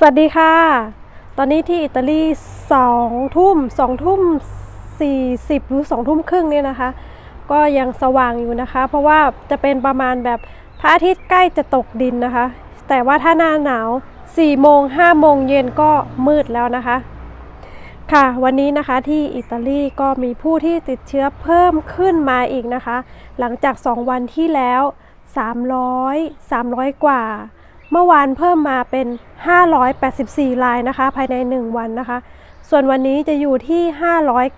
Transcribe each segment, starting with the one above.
สวัสดีค่ะ ตอนนี้ที่อิตาลีสองทุ่มสองทุ่มสี่สิบหรือสองทุ่มครึ่งเนี่ยนะคะ ก็ยังสว่างอยู่นะคะ เพราะว่าจะเป็นประมาณแบบพระอาทิตย์ใกล้จะตกดินนะคะ แต่ว่าถ้าหน้าหนาว4โมง5โมงเย็นก็มืดแล้วนะคะ ค่ะ วันนี้นะคะที่อิตาลีก็มีผู้ที่ติดเชื้อเพิ่มขึ้นมาอีกนะคะ หลังจาก2วันที่แล้ว300 300กว่า เมื่อวานเพิ่มมาเป็น 584รายนะคะ ภายใน 1 วันนะคะ ส่วนวันนี้จะอยู่ที่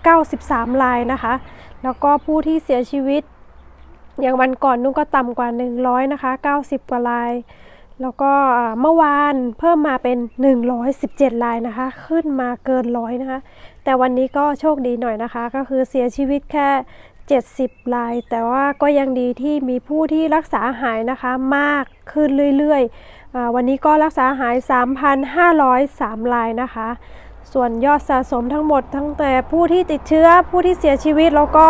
593รายนะคะ แล้วก็ผู้ที่เสียชีวิต อย่างวันก่อนนุ่นก็ต่ำกว่า 100 นะคะ 90 กว่าราย แล้วก็เมื่อวานเพิ่มมาเป็น 117รายนะคะ ขึ้นมาเกินร้อยนะคะ แต่วันนี้ก็โชคดีหน่อยนะคะ ก็คือเสียชีวิตแค่ 70ราย แต่ว่าก็ยังดีที่มีผู้ที่รักษาหายนะคะมากขึ้นเรื่อยๆ วันนี้ก็รักษาหาย 3,503รายนะคะ ส่วนยอดสะสมทั้งหมดทั้งแต่ผู้ที่ติดเชื้อผู้ที่เสียชีวิตแล้วก็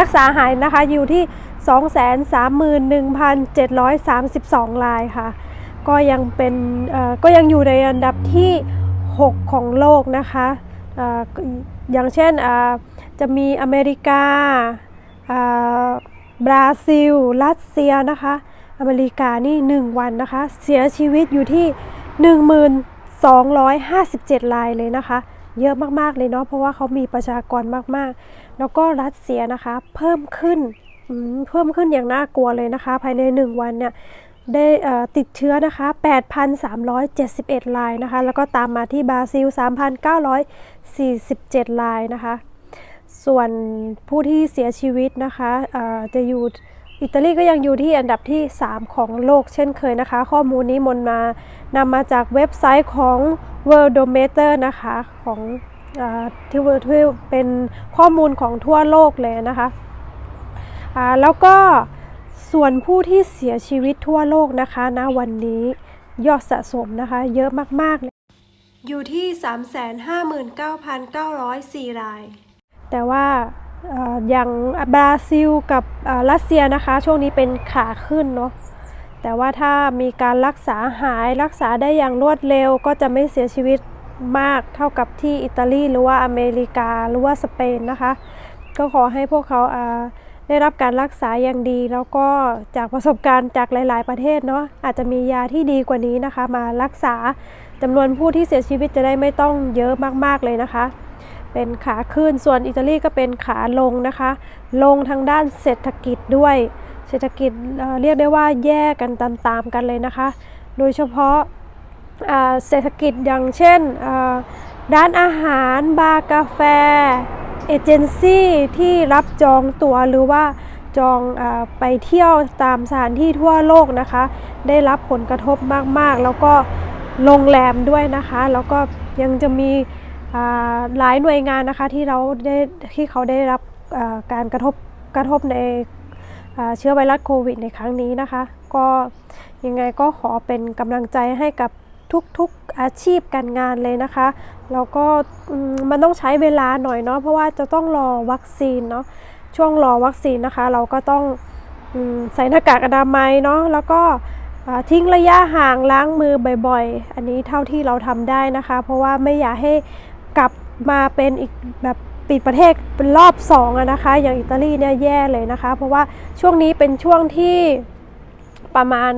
รักษาหายนะคะอยู่ที่ 231,732รายค่ะ ก็ยังเป็นก็ยังอยู่ในอันดับที่ 6 ของโลกนะคะออย่างเช่นจะมีอเมริกาบราซิล รัสเซียนะคะ อเมริกานี่ 1 วันนะคะ เสียชีวิตอยู่ที่ 1257 รายเลยนะคะ เยอะมากๆเลยเนาะเพราะว่าเขามีประชากรมากๆ แล้วก็รัสเซียนะคะ เพิ่มขึ้นเพิ่มขึ้นอย่างน่ากลัวเลยนะคะ ภายใน 1 วันเนี่ยได้ติดเชื้อนะคะ 8,371 รายนะคะ แล้วก็ตามมาที่บราซิล 3,947 รายนะคะ ส่วนผู้ที่เสียชีวิตนะคะจะอยู่ อิตาลีก็ยังอยู่ที่อันดับที่ 3 ของโลกเช่นเคยนะคะ ข้อมูลนี้มนมานำมาจากเว็บไซต์ของ Worldometer นะคะของอาที่ที่เป็นข้อมูลของทั่วโลกเลยนะคะอ่าแล้วก็ส่วนผู้ที่เสียชีวิตทั่วโลกนะคะณวันนี้ยอดสะสมนะคะเยอะมากๆเลยอยู่ที่ 359,904 ราย แต่ว่าเอย่างบราซิลกับรัสเซียนะคะ ช่วงนี้เป็นขาขึ้นเนาะแต่ว่าถ้ามีการรักษาหายรักษาได้อย่างรวดเร็วก็จะไม่เสียชีวิตมากเท่ากับที่อิตาลีหรือว่าอเมริกาหรือว่าสเปนนะคะ ก็ขอให้พวกเขาได้รับการรักษาอย่างดี แล้วก็จากประสบการณ์จากหลาย ๆ ประเทศเนาะอาจจะมียาที่ดีกว่านี้นะคะ มารักษาจำนวนผู้ที่เสียชีวิตจะได้ไม่ต้องเยอะมาก ๆ เลยนะคะ เป็นขาขึ้น ส่วนอิตาลีก็เป็นขาลงนะคะ ลงทางด้านเศรษฐกิจด้วย เศรษฐกิจเเรียกได้ว่าแย่กันตามๆกันเลยนะคะ โดยเฉพาะเศรษฐกิจอย่างเช่นอ่าร้านอาหารบาร์กาแฟ เอเจนซี่ที่รับจองตั๋วหรือว่าจองอไปเที่ยวตามสถานที่ทั่วโลกนะคะ ได้รับผลกระทบมากๆ แล้วก็โรงแรมด้วยนะคะ แล้วก็ยังจะมี หลายหน่วยงานนะคะที่เราได้ที่เขาได้รับการกระทบกระทบในเชื้อไวรัสโควิดในครั้งนี้นะคะ ก็ยังไงก็ขอเป็นกำลังใจให้กับทุกๆอาชีพการงานเลยนะคะแล้วก็มันต้องใช้เวลาหน่อยเนาะเพราะว่าจะต้องรอวัคซีนเนาะช่วงรอวัคซีนนะคะ เราก็ต้องอใส่หน้ากากอนามัยเนาะแล้วก็ทิ้งระยะห่างล้างมือบ่อยๆ อันนี้เท่าที่เราทำได้นะคะ เพราะว่าไม่อยากให้ กลับมาเป็นอีกแบบปิดประเทศเป็นรอบสองนะคะ อย่างอิตาลีเนี่ยแย่เลยนะคะ เพราะว่าช่วงนี้เป็นช่วงที่ประมาณ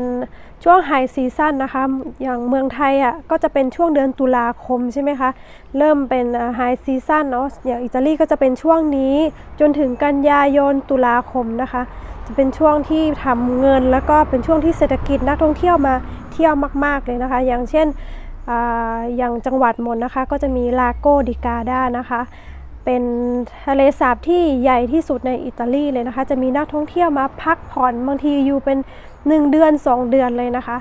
ช่วงไฮซีซั่นนะคะ อย่างเมืองไทยอะก็จะเป็นช่วงเดือนตุลาคมใช่ไหมคะ เริ่มเป็นไฮซีซั่นเนาะ อย่างอิตาลีก็จะเป็นช่วงนี้จนถึงกันยายนตุลาคมนะคะ จะเป็นช่วงที่ทำเงินแล้วก็เป็นช่วงที่เศรษฐกิจนักท่องเที่ยวมาเที่ยวมาก ๆเลยนะคะ อย่างเช่น อย่างจังหวัดมนนะคะ ก็จะมีลาโกดิกาด้านะคะ เป็นทะเลสาบที่ใหญ่ที่สุดในอิตาลีเลยนะคะ จะมีนักท่องเที่ยวมาพักผ่อนบางทีอยู่เป็น 1 เดือน 2 เดือนเลยนะคะ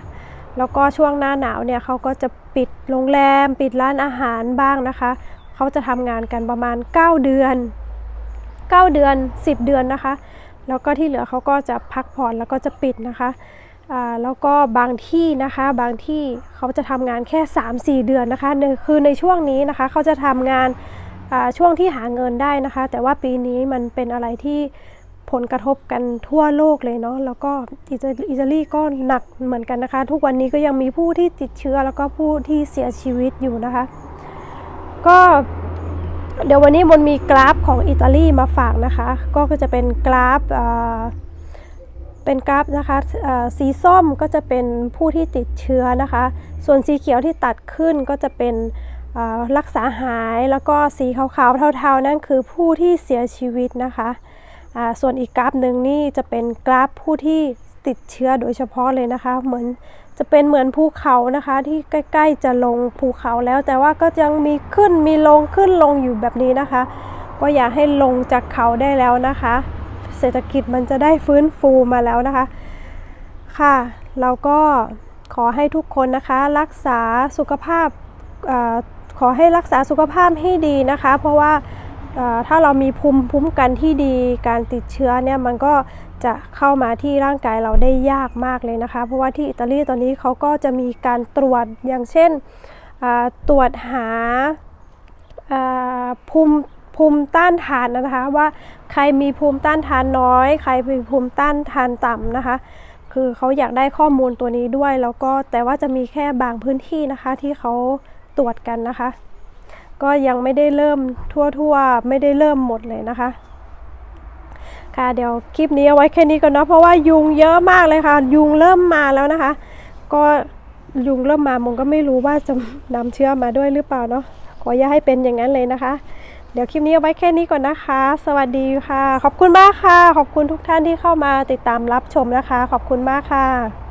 แล้วก็ช่วงหน้าหนาวเนี่ยเขาก็จะปิดโรงแรม ปิดร้านอาหารบ้างนะคะ เขาจะทำงานกันประมาณ 9 เดือน 9 เดือน 10 เดือนนะคะ แล้วก็ที่เหลือเขาก็จะพักผ่อนแล้วก็จะปิดนะคะ แล้วก็บางที่นะคะบางที่เขาจะทำงานแค่ 3-4 เดือนนะคะคือในช่วงนี้นะคะเขาจะทำงานช่วงที่หาเงินได้นะคะ แต่ว่าปีนี้มันเป็นอะไรที่ผลกระทบกันทั่วโลกเลยเนาะแล้วก็อิตาลีก็หนักเหมือนกันนะคะ ทุกวันนี้ก็ยังมีผู้ที่ติดเชื้อแล้วก็ผู้ที่เสียชีวิตอยู่นะคะ ก็เดี๋ยววันนี้มนมีกราฟของอิตาลีมาฝากนะคะ ก็จะเป็นกราฟ เป็นกราฟนะคะสีส้มก็จะเป็นผู้ที่ติดเชื้อนะคะ ส่วนสีเขียวที่ตัดขึ้นก็จะเป็นรักษาหายแล้วก็สีขาวๆเทาๆ นั่นคือผู้ที่เสียชีวิตนะคะส่วนอีกกราฟหนึ่งนี่จะเป็นกราฟผู้ที่ติดเชื้อโดยเฉพาะเลยนะคะ เหมือนจะเป็นเหมือนภูเขานะคะ ที่ใกล้ๆจะลงภูเขาแล้วแต่ว่าก็ยังมีขึ้นมีลงขึ้นลงอยู่แบบนี้นะคะ ก็อยากให้ลงจากเขาได้แล้วนะคะ เศรษฐกิจมันจะได้ฟื้นฟูมาแล้วนะคะ ค่ะ เราก็ขอให้ทุกคนนะคะรักษาสุขภาพอขอให้รักษาสุขภาพให้ดีนะคะ เพราะว่าถ้าเรามีภูมิคุ้มกันที่ดีการติดเชื้อเนี่ยมันก็จะเข้ามาที่ร่างกายเราได้ยากมากเลยนะคะ เพราะว่าที่อิตาลีตอนนี้เขาก็จะมีการตรวจอย่างเช่นตรวจหาภูมิ ภูมิต้านทานนะคะ ว่าใครมีภูมิต้านทานน้อย ใครมีภูมิต้านทานต่ำนะคะ คือเขาอยากได้ข้อมูลตัวนี้ด้วย แล้วก็แต่ว่าจะมีแค่บางพื้นที่นะคะที่เขาตรวจกันนะคะ ก็ยังไม่ได้เริ่มทั่วๆ ไม่ได้เริ่มหมดเลยนะคะค่ะเดี๋ยวคลิปนี้เอาไว้แค่นี้ก่อนเนาะเพราะว่ายุงเยอะมากเลยค่ะ ยุงเริ่มมาแล้วนะคะ ก็ยุงเริ่มมามงก็ไม่รู้ว่าจะนำเชื้อมาด้วยหรือเปล่าเนาะขออย่าให้เป็นอย่างนั้นเลยนะคะ ดี๋ยวคลิปนี้เอาไว้แค่นี้ก่อนนะคะ สวัสดีค่ะ ขอบคุณมากค่ะ ขอบคุณทุกท่านที่เข้ามาติดตามรับชมนะคะ ขอบคุณมากค่ะ